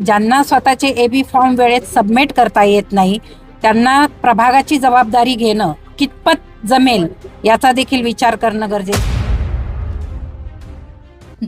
ज्यांना स्वतःचे AB form वेळेत सबमिट करता येत नाही त्यांना प्रभागाची जबाबदारी घेणं कितपत जमेल याचा देखील विचार करणं गरजेचं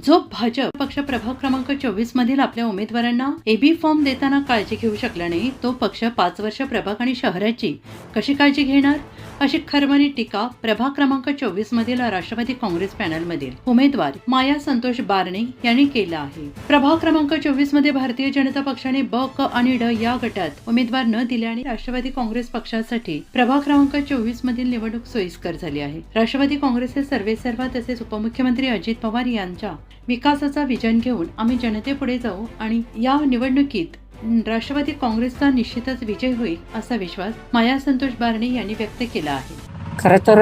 जो भाजप पक्ष प्रभाग क्रमांक चोवीस मधील आपल्या उमेदवारांना एबी फॉर्म देताना काळजी घेऊ शकला नाही तो पक्ष पाच वर्ष प्रभाग आणि शहराची कशी काळजी घेणार? अशी खरमरी टीका प्रभाग क्रमांक चोवीस मधील राष्ट्रवादी काँग्रेस पॅनलमधील उमेदवार माया संतोष बारणे यांनी केला आहे. प्रभाग क्रमांक चोवीसमध्ये भारतीय जनता पक्षाने ब क आणि ड या गटात उमेदवार न दिल्याने राष्ट्रवादी काँग्रेस पक्षासाठी प्रभाग क्रमांक चोवीस मधील निवडणूक सोयीस्कर झाली आहे. राष्ट्रवादी काँग्रेसचे सर्वेसर्वा तसेच उपमुख्यमंत्री अजित पवार यांच्या विकासाचा विजन घेऊन आम्ही जनतेपुढे जाऊ आणि या निवडणुकीत राष्ट्रवादी काँग्रेसचा निश्चितच विजय होईल असा विश्वास माया संतोष बारणे यांनी व्यक्त केला आहे. खरं तर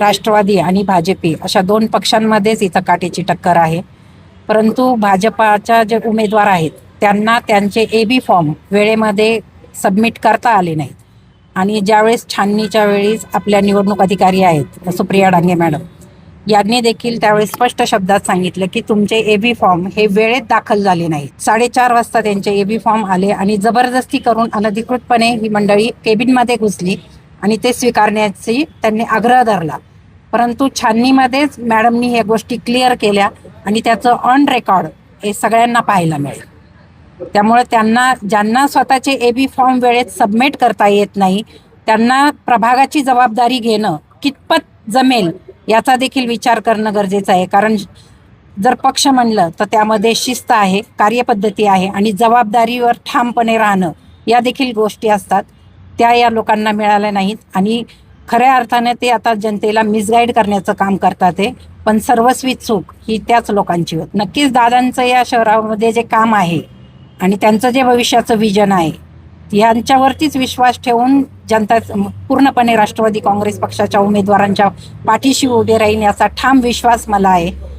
राष्ट्रवादी आणि भाजपी अशा दोन पक्षांमध्येच इथं काटेची टक्कर आहे. परंतु भाजपाच्या जे उमेदवार आहेत त्यांना त्यांचे ए बी फॉर्म वेळेमध्ये सबमिट करता आले नाहीत. आणि ज्यावेळेस छाननीच्या वेळीच आपल्या निवडणूक अधिकारी आहेत सुप्रिया डांगे मॅडम यांनी देखील त्यावेळी स्पष्ट शब्दात सांगितलं की तुमचे ए बी फॉर्म हे वेळेत दाखल झाले नाहीत. साडेचार वाजता त्यांचे ए बी फॉर्म आले आणि जबरदस्ती करून अनधिकृतपणे ही मंडळी केबिनमध्ये घुसली आणि ते स्वीकारण्याची त्यांनी आग्रह धरला. परंतु छाननीमध्येच मॅडमनी ह्या गोष्टी क्लिअर केल्या आणि त्याचं ऑन रेकॉर्ड हे सगळ्यांना पाहायला मिळेल. त्यामुळे त्यांना ज्यांना स्वतःचे ए बी फॉर्म वेळेत सबमिट करता येत नाही त्यांना प्रभागाची जबाबदारी घेणं कितपत जमेल याचा देखील विचार करणं गरजेचं आहे. कारण जर पक्ष म्हणलं तर त्यामध्ये शिस्त आहे कार्यपद्धती आहे आणि जबाबदारीवर ठामपणे राहणं या देखील गोष्टी असतात. त्या या लोकांना मिळाल्या नाहीत आणि खऱ्या अर्थाने ते आता जनतेला मिसगाईड करण्याचं काम करतात ते पण सर्वस्वी चूक ही त्याच लोकांची होत. नक्कीच दादांचं या शहरामध्ये जे काम आहे आणि त्यांचं जे भविष्याचं विजन आहे यांच्यावरतीच विश्वास ठेवून जनता पूर्णपणे राष्ट्रवादी काँग्रेस पक्षाच्या उमेदवारांच्या पाठीशी उभे राहील याचा ठाम विश्वास मला आहे.